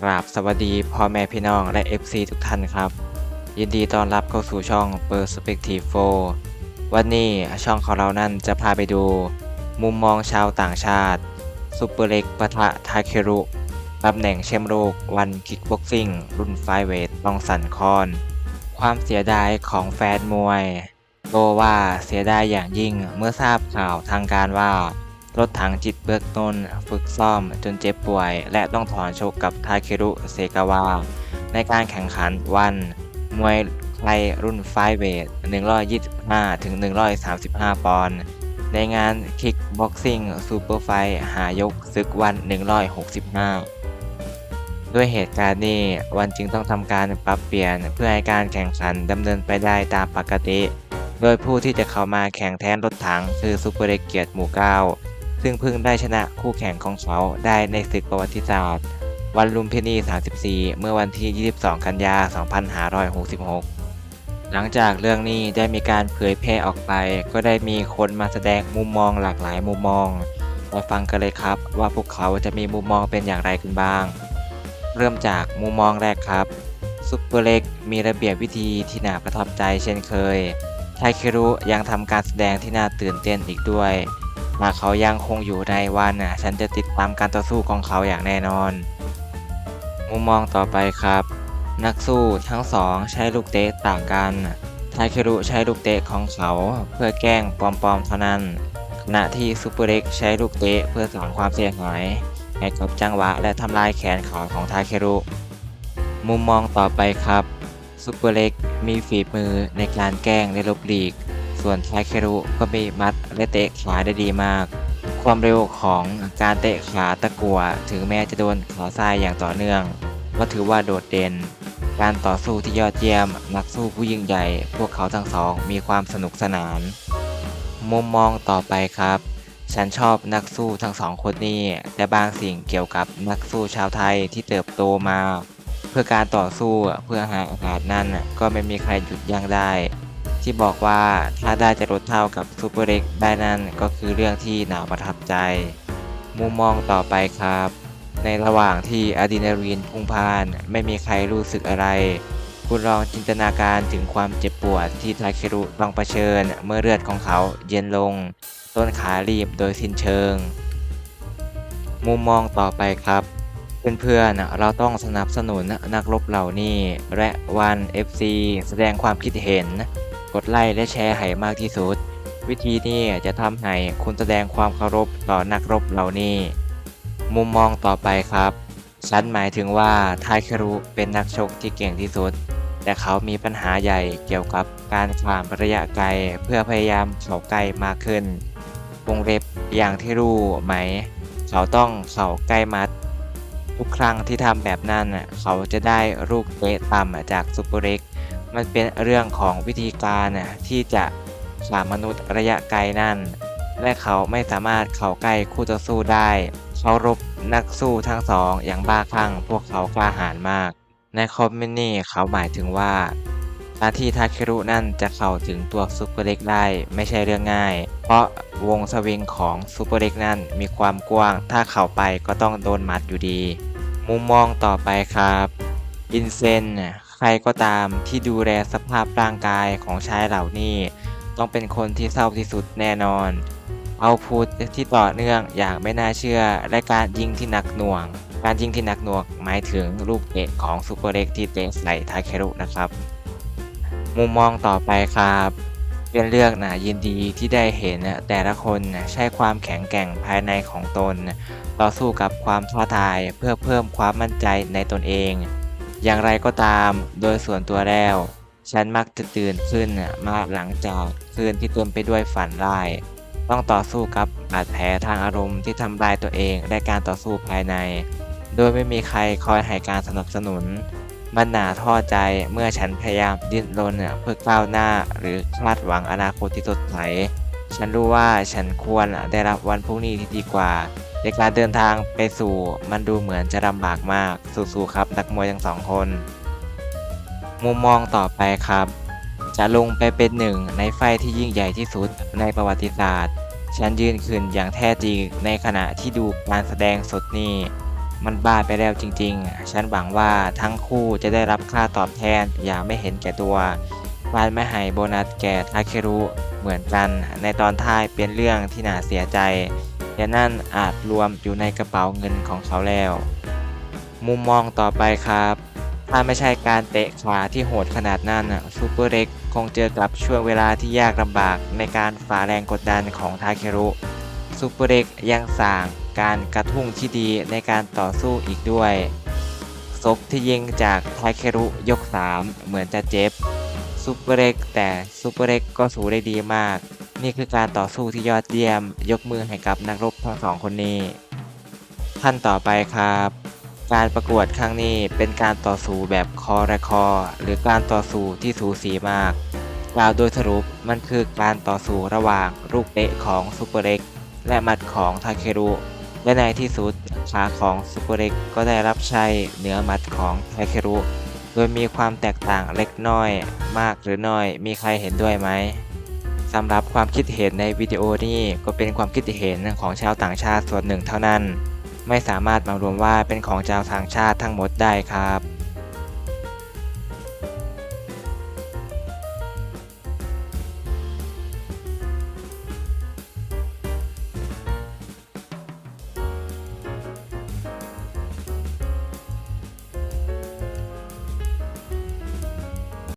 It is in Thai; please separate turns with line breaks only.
กราบสวัสดีพ่อแม่พี่น้องและ FC ทุกท่านครับ ยินดีต้อนรับเข้าสู่ช่อง Perspective 4 วันนี้ช่องของเรานั่นจะพาไปดู มุมมองชาวต่างชาติซูเปอร์เล็กปะทะทาเครุตำแหน่งแชมป์โลกวันคิกบ็อกซิ่ง รุ่นไฟเวทลองสันคอน ความเสียดายของแฟนมวยโตว่าเสียดายอย่างยิ่งเมื่อทราบข่าวทางการว่า รถถังจิตเบื้องต้นฝึกซ่อมจนเจ็บป่วย และต้องถอนชกกับทาเครุเซกาวะในการแข่งขันวัน มวยไทยรุ่นไฟเวท 125 ถึง 135 ปอนด์ ในงานคิกบ็อกซิ่งซูเปอร์ไฟหายกศึกวัน 165 ด้วยเหตุการณ์นี้วันจึงต้องทำการปรับเปลี่ยนเพื่อให้การแข่งขันดำเนินไปได้ตามปกติ โดยผู้ที่จะเข้ามาแข่งแทนรถถังคือซูเปอร์เล็กเกียรติหมู่เก้า ซึ่งเพิ่งได้ชนะคู่แข่งของเขาได้ในศึกประวัติศาสตร์ วันลุมพินี 34 เมื่อวันที่ 22 กันยา 2566 หลังจากเรื่องนี้ได้มีการเผยแพร่ออกไป ก็ได้มีคนมาแสดงมุมมองหลากหลายมุมมอง มาฟังกันเลยครับว่าพวกเขาจะมีมุมมองเป็นอย่างไรกันบ้าง เริ่มจากมุมมองแรกครับซุปเปอร์เล็กมีระเบียบวิธีที่น่าประทับใจเช่นเคยไทเครุยังทำการแสดงที่น่าตื่นเต้นอีกด้วย หากเขายังคงอยู่ในวันน่ะ ฉันจะติดตามการต่อสู้ของเขาอย่างแน่นอน มุมมองต่อไปครับ นักสู้ทั้งสองใช้ลูกเตะต่างกันไทเครุใช้ลูกเตะของเขาเพื่อแกล้งปลอมๆเท่านั้นขณะที่ซูเปอร์เล็กใช้ลูกเตะเพื่อสร้างความเสียหายให้กับจังหวะและทำลายแขนขาของทาเครุมุมมองต่อไปครับซูเปอร์เล็กมีฝีมือในการแกล้งและลบหลีก ส่วนทาเครุก็มีมัดและเตะขาได้ดีมาก ความเร็วของการเตะขาตะกัว ถึงแม้จะโดนขาซ้ายอย่างต่อเนื่อง ก็ถือว่าโดดเด่น การต่อสู้ที่ยอดเยี่ยม นักสู้ผู้ยิ่งใหญ่ พวกเขาทั้งสองมีความสนุกสนาน มุมมองต่อไปครับ ฉันชอบนักสู้ทั้งสองคนนี้ แต่บางสิ่งเกี่ยวกับนักสู้ชาวไทยที่เติบโตมา เพื่อการต่อสู้เพื่อหาโอกาสนั้นก็ไม่มีใครหยุดยั้งได้ ที่บอกว่าถ้าได้จะลดเท่ากับซูเปอร์เล็กได้นั่นก็คือเรื่องที่หน่าประทับใจ มุมมองต่อไปครับ ในระหว่างที่อะดรีนาลีนพุ่งพ่าน ไม่มีใครรู้สึกอะไร คุณลองจินตนาการถึงความเจ็บปวดที่ทาเครุต้องเผชิญ เมื่อเลือดของเขาเย็นลง ต้นขารีบโดยสิ้นเชิง มุมมองต่อไปครับเพื่อนๆ เราต้องสนับสนุนนักรบเหล่านี้ และวัน FC แสดงความคิดเห็น กดไลค์และแชร์ให้มากที่สุด วิธีนี้จะทำให้คุณแสดงความเคารพต่อนักรบเหล่านี้ มุมมองต่อไปครับ ฉันหมายถึงว่าทาเครุเป็นนักชกที่เก่งที่สุด แต่เขามีปัญหาใหญ่เกี่ยวกับการข้ามระยะไกลเพื่อพยายามเข้าใกล้มากขึ้นวงเล็บอย่างที่รู้ไหม เขาต้องเข้าใกล้มัด ทุกครั้งที่ทำแบบนั้นเขาจะได้ลูกเตะต่ำจากซูเปอร์เล็ก มันเป็นเรื่องของวิธีการน่ะที่จะสามมนุษย์ระยะไกลนั่น และเขาไม่สามารถเข้าใกล้คู่ต่อสู้ได้ เขารบนักสู้ทั้งสองอย่างบ้าคลั่งพวกเขากล้าหาญมาก ในคอมเมนต์นี่เขาหมายถึงว่าการที่ทาเครุนั่นจะเข้าถึงตัวซูเปอร์เล็กได้ไม่ใช่เรื่องง่าย เพราะวงสวิงของซูเปอร์เล็กนั่นมีความกว้าง ถ้าเข้าไปก็ต้องโดนหมัดอยู่ดี มุมมองต่อไปครับ อินเซน ครก็ตามที่ดูแลสภาพร่างกายของชายเหล่านี้ ต้องเป็นคนที่เศร้าที่สุดแน่นอน เอาพูดที่ต่อเนื่องอย่างไม่น่าเชื่อ และการยิงที่หนักหน่วง การยิงที่หนักหน่วงหมายถึงลูกเตะของซูเปอร์เล็กที่เตะใส่ทาเครุนะครับ มุมมองต่อไปครับเป็นเรื่องน่ายินดีที่ได้เห็นแต่ละคนใช้ความแข็งแกร่งภายในของตน ต่อสู้กับความท้าทายเพื่อเพิ่มความมั่นใจในตนเอง อย่างไรก็ตาม โดยส่วนตัวแล้ว ฉันมักจะตื่นขึ้นมาหลังจากคืนที่เต็มไปด้วยฝันร้าย ต้องต่อสู้กับบาดแผลทางอารมณ์ที่ทำลายตัวเองและการต่อสู้ภายใน โดยไม่มีใครคอยให้การสนับสนุน มันหนาท้อใจเมื่อฉันพยายามดิ้นรนเพื่อก้าวหน้าหรือคาดหวังอนาคตที่สดใส ฉันรู้ว่าฉันควรได้รับวันพรุ่งนี้ที่ดีกว่า ในการเดินทางไปสู่มันดูเหมือนจะลำบากมาก สู้ๆครับ นักมวยทั้งสองคน มุมมองต่อไปครับ จะลงไปเป็นหนึ่งในไฟที่ยิ่งใหญ่ที่สุดในประวัติศาสตร์ ฉันยืนขึ้นอย่างแท้จริงในขณะที่ดูการแสดงสดนี้มันบ้าไปแล้วจริงๆ ฉันหวังว่าทั้งคู่จะได้รับค่าตอบแทนอย่างไม่เห็นแก่ตัวบานไม่ให้โบนัสแก่ทาเครุเหมือนกัน ในตอนท้ายเป็นเรื่องที่น่าเสียใจ และนั่นอาจรวมอยู่ในกระเป๋าเงินของเขาแล้ว มุมมองต่อไปครับ ถ้าไม่ใช่การเตะขาที่โหดขนาดนั้นนะซูเปอร์เร็กคงเจอกับช่วงเวลาที่ยากลำบากในการฝ่าแรงกดดันของทาเครุซูเปอร์เร็กยังสร้างการกระทุ้งที่ดีในการต่อสู้อีกด้วยซกที่ยิงจากทาเครุยก 3 เหมือนจะเจ็บซูเปอร์เร็กแต่ซูเปอร์เร็กก็สู้ได้ดีมาก นี่คือการต่อสู้ที่ยอดเยี่ยม ยกมือให้กับนักรบทั้งสองคนนี้ท่านต่อไปครับ การประกวดครั้งนี้เป็นการต่อสู้แบบคอระคอ หรือการต่อสู้ที่สูสีมาก กล่าวโดยสรุปมันคือการต่อสู้ระหว่างลูกเตะของซูเปอร์เล็กและหมัดของทาเครุและในที่สุดขาของซูเปอร์เล็กก็ได้รับใช้เหนือหมัดของทาเครุโดยมีความแตกต่างเล็กน้อย มากหรือน้อยมีใครเห็นด้วยไหม สำหรับความคิดเห็นในวิดีโอนี้ก็เป็นความคิดเห็นของชาวต่างชาติส่วนหนึ่งเท่านั้น ไม่สามารถมารวมว่าเป็นของชาวต่างชาติทั้งหมดได้ครับ